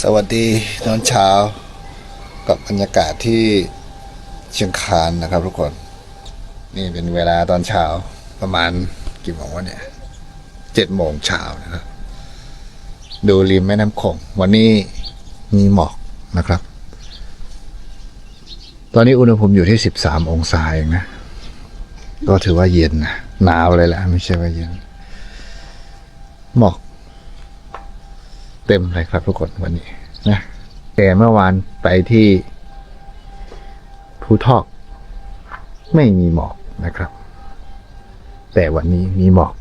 สวัสดีตอนเช้า กับบรรยากาศที่เชียงคานนะครับทุกคน นี่เป็นเวลาตอนเช้าประมาณกี่โมงวะเนี่ยเจ็ดโมงเช้านะครับ ดูริมแม่น้ำโขงวันนี้มีหมอกนะครับ ตอนนี้อุณหภูมิอยู่ที่สิบสามองศาเองนะ ก็ถือว่าเย็นนะหนาวเลยแหละไม่ใช่ว่าเย็นหมอก เต็มเลยครับทุกคนวันนี้นะแต่เมื่อวานไปที่ภูทอก ไม่มีหมอกนะครับ แต่วันนี้มีหมอก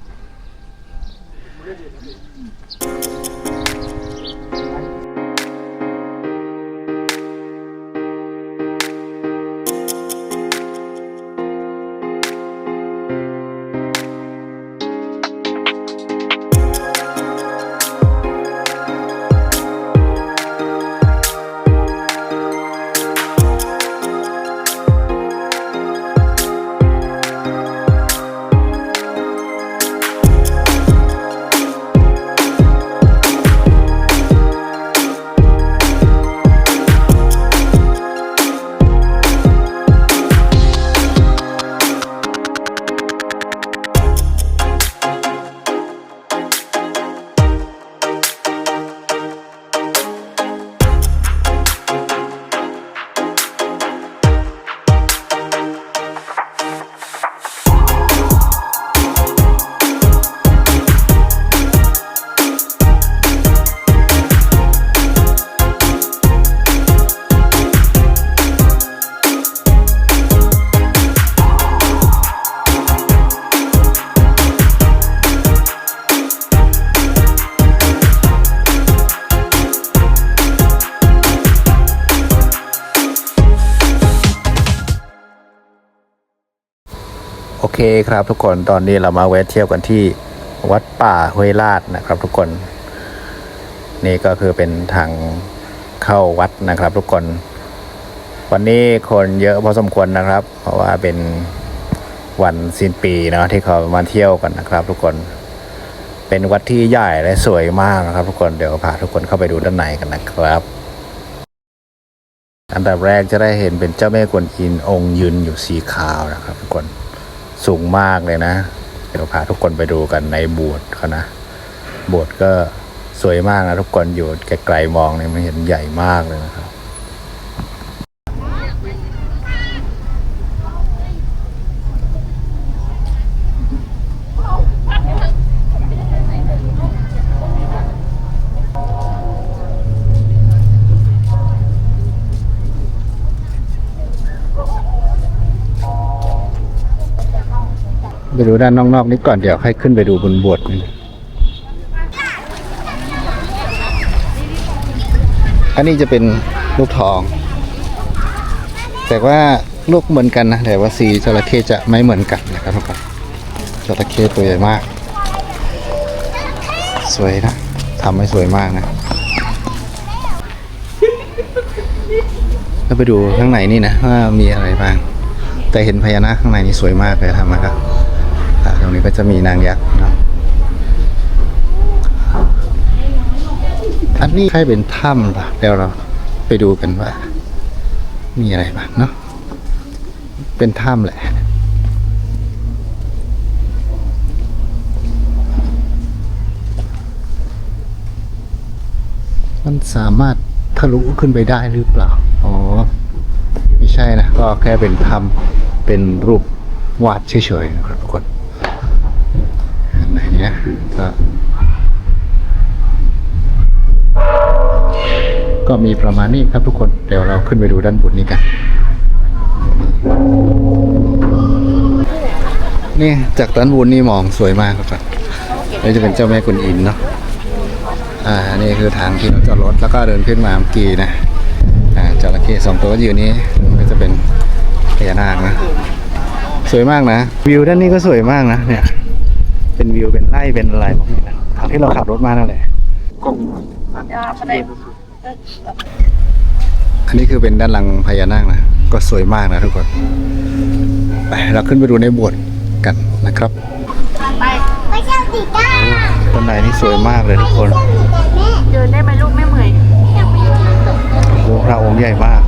คครับทุกคนตอนนี้เรามาแวะเที่ยวกันที่วัดป่าห้วยลาดนะครับ ทุกคน นี่ก็คือเป็นทางเข้าวัดนะครับ ทุกคน วันนี้คนเยอะพอสมควรนะครับ เพราะว่าเป็นวันสิ้นปีเนาะที่เขามาเที่ยวกันนะครับ ทุกคน เป็นวัดที่ใหญ่และสวยมากนะครับ ทุกคนเดี๋ยวพาทุกคนเข้าไปดูด้านในกันนะครับ อันดับแรกจะได้เห็นเป็นเจ้าแม่กวนอิมองค์ยืนอยู่สีขาวนะครับ ทุกคน สูงมากเลยนะ เดี๋ยวพาทุกคนไปดูกันในโบสถ์เขานะโบสถ์ก็สวยมากนะทุกคนอยู่ไกลๆมองเนี่ยมันเห็นใหญ่มากเลยนะครับ ไปดูด้านนอกๆนี้ก่อนเดี๋ยวค่อยขึ้นไปดูบนบสถ์นี่อันนี้จะเป็นลูกทอง แต่ว่าลูกเหมือนกันนะ แต่ว่าสีจระเข้จะไม่เหมือนกันนะครับทุกคนจระเข้ตัวใหญ่มาก สวยนะทำให้สวยมากนะ แล้วไปดูข้างในนี่นะว่ามีอะไรบ้างแต่เห็นพญานาคข้างในนี่สวยมากเลยทำมาครับ รงนี้ก็จะมีนางยักษ์เนาะอันนี้ใครเป็นถ้ำล่ะเดี๋ยวเราไปดูกันว่า มีอะไรบ้างเนาะเป็นถ้ำแหละมันสามารถทะลุขึ้นไปได้หรือเปล่า อ๋อ ไม่ใช่นะ ก็แค่เป็นถ้ำเป็นรูปวาดเฉยๆนะครับทุกคนี้ยก็ก็มีประมาณนี้ครับทุกคน เดี๋ยวเราขึ้นไปดูด้านบนนี้กัน นี่จากด้านบนนี่มองสวยมากครับนี่จะเป็นเจ้าแม่กุนอิมเนาะ อ่า นี่คือทางที่เราจอดรถแล้วก็เดินขึ้นมาเมื่อกี้นะ อ่าจระเข้สองตัวก็อยู่นี่มันก็จะเป็นพญานาคนะ สวยมากนะ วิวด้านนี้ก็สวยมากนะเนี่ย เป็นวิวเป็นไร่เป็นอะไรพวกนี้นะทางที่เราขับรถมานั่นแหละกงอันนี้คือเป็นด้านหลังพญานาคนะก็สวยมากนะทุกคนไปเราขึ้นไปดูในโบสถ์กันนะครับไปไปเที่ยวสีดาต้นไหนนี่สวยมากเลยทุกคนเดินได้ไหมลูกไม่เหมื่อยพระองค์ใหญ่มาก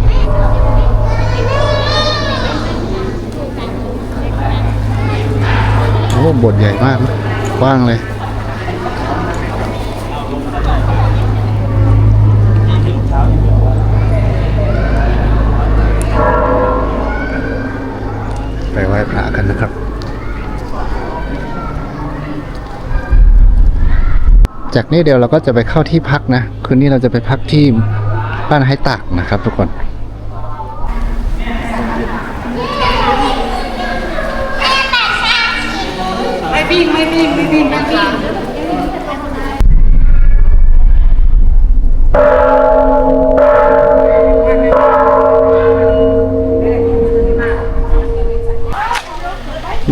นะกว้างเลย ไปไหว้พระกันนะครับ จากนี้เดี๋ยวเราก็จะไปเข้าที่พักนะ คืนนี้เราจะไปพักที่บ้านไฮตากนะครับทุกคน วิ่งไม่วิ่งไม่วิ่งไม่วิ่ง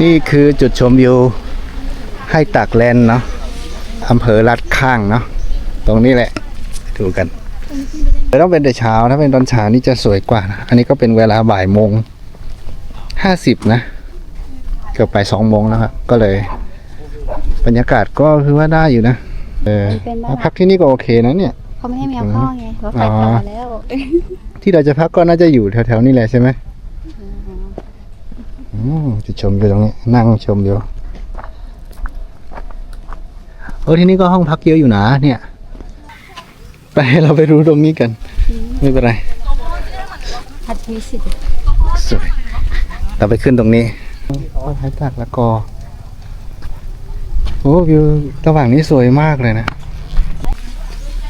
นี่คือจุดชมวิวให้ตากแลนเนาะอำเภอลัดข้างเนาะตรงนี้แหละดูกันแต่ต้องเป็นแต่เช้าถ้าเป็นตอนเช้านี่จะสวยกว่านะอันนี้ก็เป็นเวลาบ่ายโมงห้าสิบนะ เกือบไปสองโมงแล้วครับก็เลย บรรยากาศก็คือว่าได้อยู่นะ เออมาพักที่นี่ก็โอเคนะเนี่ย เขาไม่ให้แมวเข้าไงรถไฟผ่านแล้วที่เราจะพักก็น่าจะอยู่แถวๆนี้แหละใช่ไหมอืมจะชมอยู่ตรงนี้ นั่งชมอยู่เออที่นี่ก็ห้องพักเยอะอยู่นะเนี่ย ไปเราไปดูตรงนี้กัน ไม่เป็นไรฮัตวิสิตสวยเราไปขึ้นตรงนี้โอ้ยให้ตักละกอ โอ้วิวระหว่างนี้สวยมากเลยนะ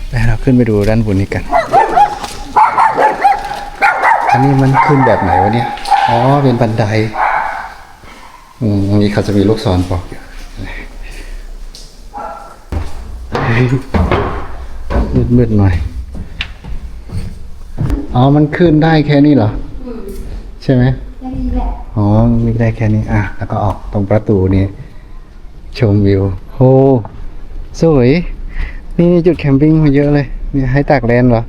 ไปเราขึ้นไปดูด้านบนนี้กัน อันนี้มันขึ้นแบบไหนวะเนี่ย อ๋อ เป็นบันได อืมนี่เขาจะมีลูกศรบอกอยู่มืดมืดๆหน่อย อ๋อ มันขึ้นได้แค่นี้เหรอ ใช่ไหมอ๋อ มีได้แค่นี้ อะ แล้วก็ออกตรงประตูนี้ ชมวิวโหสวย นี่จุดแคมปิ้งมาเยอะเลยนี่ให้ตากแลนด์เหรอ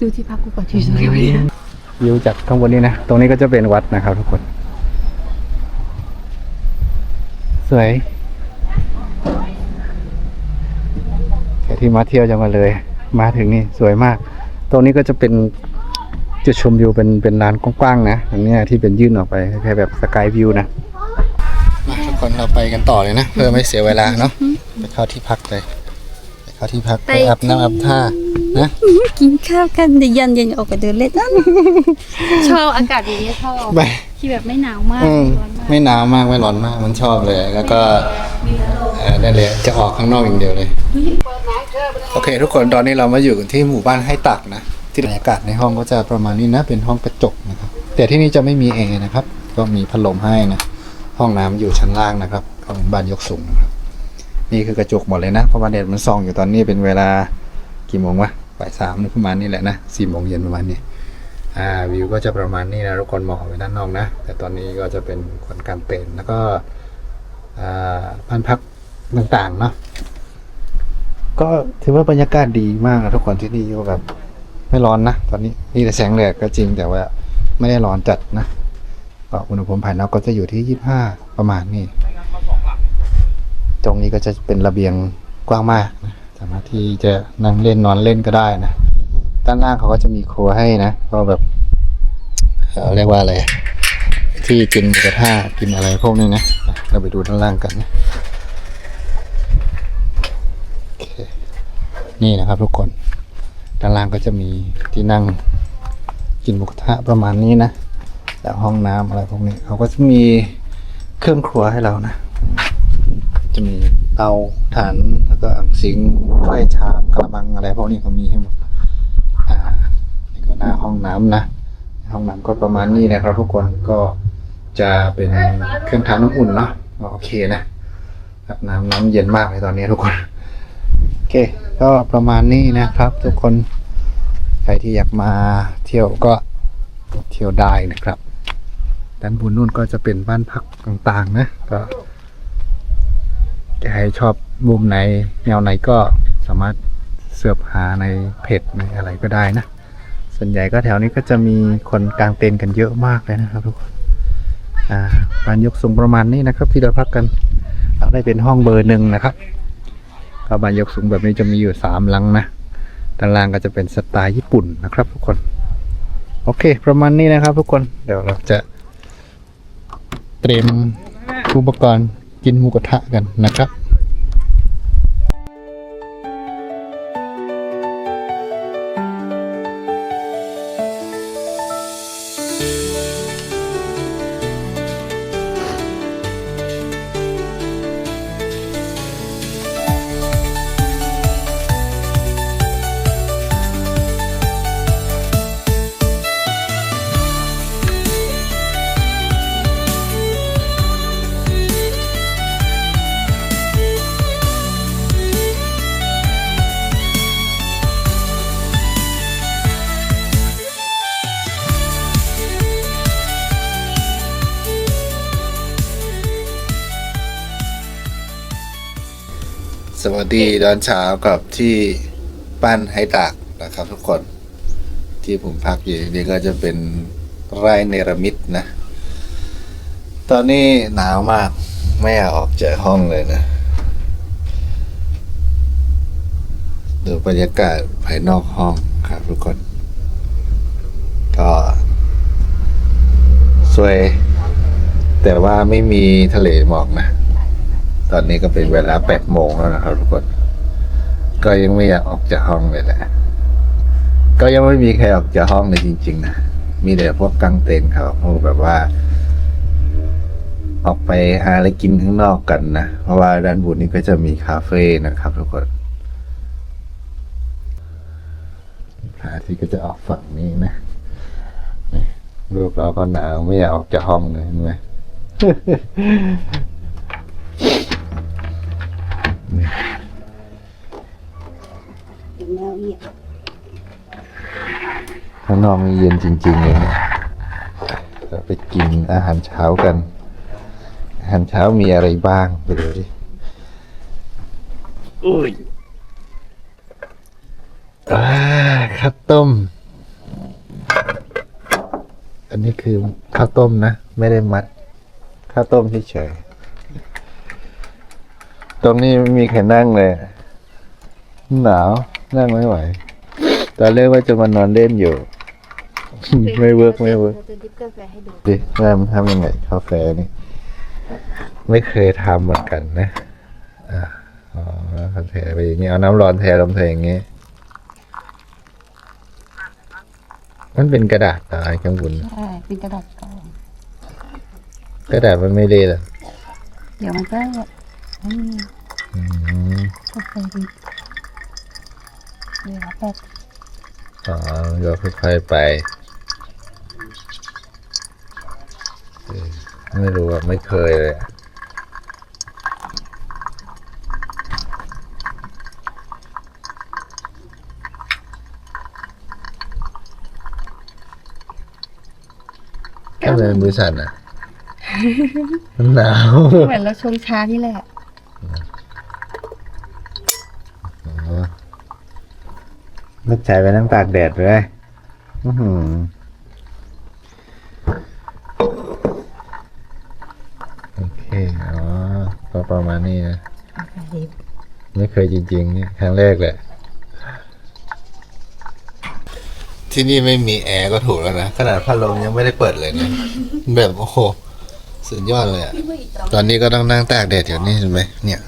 ดูที่พักกูก่อนที่สวยวิวจากข้างบนนี้นะ ตรงนี้ก็จะเป็นวัดนะครับทุกคน สวยแค่ที่มาเที่ยวจังหวัดเลย มาถึงนี่สวยมาก ตรงนี้ก็จะเป็นจุดชมวิวเป็นเป็นลานกว้างๆนะตรงเนี้ยที่เป็นยื่นออกไปแค่แบบสกายวิวนะมาทุก คนเราไปกันต่อเลยนะ เพื่อไม่เสียเวลาเนาะไปเข้าที่พักเลยไปเข้าที่พักไปอาบน้ำอาบท่านะกินข้าวกันเดี๋ยวเย็นเย็นๆออกไปเดินเล่นนั่นชอบอากาศอย่างนี้ชอบไปที่แบบไม่หนาวมากอืมร้อนมากไม่หนาวมากไม่ร้อนมากมันชอบเลย แล้วก็เอ่อนั่นเลยจะออกข้างนอกอย่างเดียวเลย โอเค ทุกคนตอนนี้เรามาอยู่กันที่หมู่บ้านให้ตักนะที่บรรยากาศในห้องก็จะประมาณนี้นะเป็นห้องกระจกนะครับแต่ที่นี่จะไม่มีแอร์นะครับ ก็มีพัดลมให้นะ ห้องน้ำอยู่ชั้นล่างนะครับก็เป็นบ้านยกสูงนะครับ นี่คือกระจกหมดเลยนะเพราะว่าเน็ตมันส่องอยู่ตอนนี้เป็นเวลากี่โมงวะบ่ายสามประมาณนี้แหละนะสี่โมงเย็นประมาณนี้อ่าวิวก็จะประมาณนี้นะทุกคนมองไปด้านนอกนะ แต่ตอนนี้ก็จะเป็นคนกางเต็นแล้วก็อ่าบ้านพักต่างๆเนาะก็ถือว่าบรรยากาศดีมากนะทุกคนที่นี่ก็แบบไม่ร้อนนะ ตอนนี้มีแต่แสงแดดก็จริงแต่ว่าไม่ได้ร้อนจัดนะ ก็อุณหภูมิภายนอกก็จะอยู่ที่ยี่ห้าประมาณนี้ตรงนี้ก็จะเป็นระเบียงกว้างมากนะสามารถที่จะนั่งเล่นนอนเล่นก็ได้นะด้านล่างเขาก็จะมีครัวให้นะก็แบบเรียกว่าอะไรที่กินกระทะกินอะไรพวกนี้นะเราไปดูด้านล่างกันนะนี่นะครับทุกคน ด้านล่างก็จะมีที่นั่งกินหมูกระทะประมาณนี้นะ แล้วห้องน้ำอะไรพวกนี้เขาก็จะมีเครื่องครัวให้เรานะ จะมีเตาถ่านแล้วก็อ่างซิงไฟชามกระมังอะไรพวกนี้เขามีให้หมดอ่านี่ก็หน้าห้องน้ำนะ ห้องน้ำก็ประมาณนี้นะครับทุกคนก็จะเป็นเครื่องทำน้ำอุ่นเนาะโอเคนะอาบน้ำน้ำเย็นมากเลยตอนนี้ทุกคน โอเค ก็ประมาณนี้นะครับ ทุกคน ใครที่อยากมาเที่ยวก็เที่ยวได้นะครับ ด้านบนนู่นก็จะเป็นบ้านพักต่างๆ นะ ก็ใครชอบมุมไหนแนวไหนก็สามารถเสิร์ฟหาในเพจในอะไรก็ได้นะ ส่วนใหญ่ก็แถวนี้ก็จะมีคนกางเต็นท์กันเยอะมากเลยนะครับทุกคนอ่าบ้านยกสูงประมาณนี้นะครับ ที่เราพักกันเราได้เป็นห้องเบอร์หนึ่งนะครับก็บ้านยกสูงแบบนี้จะมีอยู่สามหลังนะด้านล่างก็จะเป็นสไตล์ญี่ปุ่นนะครับทุกคน โอเค ประมาณนี้นะครับทุกคน เดี๋ยวเราจะ เตรียมอุปกรณ์กินหมูกระทะกันนะครับ สวัสดีตอนเช้ากับที่บ้านไฮตากนะครับทุกคนที่ผมพักอยู่นี่ก็จะเป็นไร่เนรมิตนะ ตอนนี้หนาวมากไม่อยากออกจากห้องเลยนะ ดูบรรยากาศภายนอกห้องครับทุกคน ก็สวย แต่ว่าไม่มีทะเลหมอกนะ ตอนนี้ก็เป็นเวลาแปดโมงแล้วนะครับทุกคน ก็ยังไม่อยากออกจากห้องเลยแหละ ก็ยังไม่มีใครออกจากห้องเลยจริง ๆ นะ มีแต่พวกกางเต็นท์เขาพวกแบบว่า ออกไปหาอะไรกินข้างนอกกันนะ เพราะว่าด้านบนนี้ก็จะมีคาเฟ่นะครับทุกคนพระอาทิตย์ก็จะออกฝั่งนี้นะลูกเราก็หนาวไม่อยากออกจากห้องเลยเห็นไหม ข้างนอกนี่เย็นจริงๆเลยนะเราไปกินอาหารเช้ากัน อาหารเช้ามีอะไรบ้างไปดูดิอุ้ยอ่าข้าวต้ม อันนี้คือข้าวต้มนะ ไม่ได้มัด ข้าวต้มเฉยๆตรงนี้ไม่มีใครนั่งเลย หนาว นั่งไม่ไหว ตอนแรกว่าจะมานอนเล่นอยู่ ไม่เวิร์กไม่เวิร์กเราจะดิบกาแฟให้ดูดิว่ามันทำยังไงกาแฟนี่ ไม่เคยทำเหมือนกันนะอ่าอ๋อกาแฟไปอย่างนี้เอาน้ำร้อนแทนลงไปอย่างนี้ มันเป็นกระดาษอะไรข้างบนใช่เป็นกระดาษกรองกระดาษมันไม่เละเหรอเดี๋ยวมันก็อืมอืมกาแฟดิ บเดี๋ยวแบบอ๋อก็ค่อยๆไปเออไม่รู้อะไม่เคยเลยอะทำไมมือสั่นอะ มันหนาว เหมือนเราชงชานี่แหละ ลูกชายไปนั่งตากแดดเลยอื้อหือโอเค อ๋อก็ประมาณนี้นะกาแฟดิบไม่เคยจริงๆนี่ครั้งแรกแหละ ที่นี่ไม่มีแอร์ก็ถูกแล้วนะ ขนาดพัดลมยังไม่ได้เปิดเลยนะแบบโอ้โห สุดยอดเลยอะตอนนี้ก็ต้องนั่งตากแดดอยู่นี่เห็นไหมเนี่ย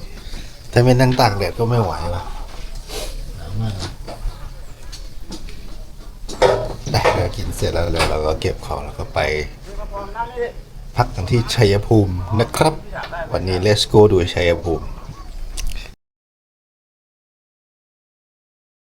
ถ้าไม่นั่งตากแดดก็ไม่ไหวว่ะหนาวมากได้ เสร็จแล้วเดี๋ยวเราก็เก็บของแล้วก็ไป พักกันที่ชัยภูมินะครับ วันนี้ let's go ดูชัยภูมิ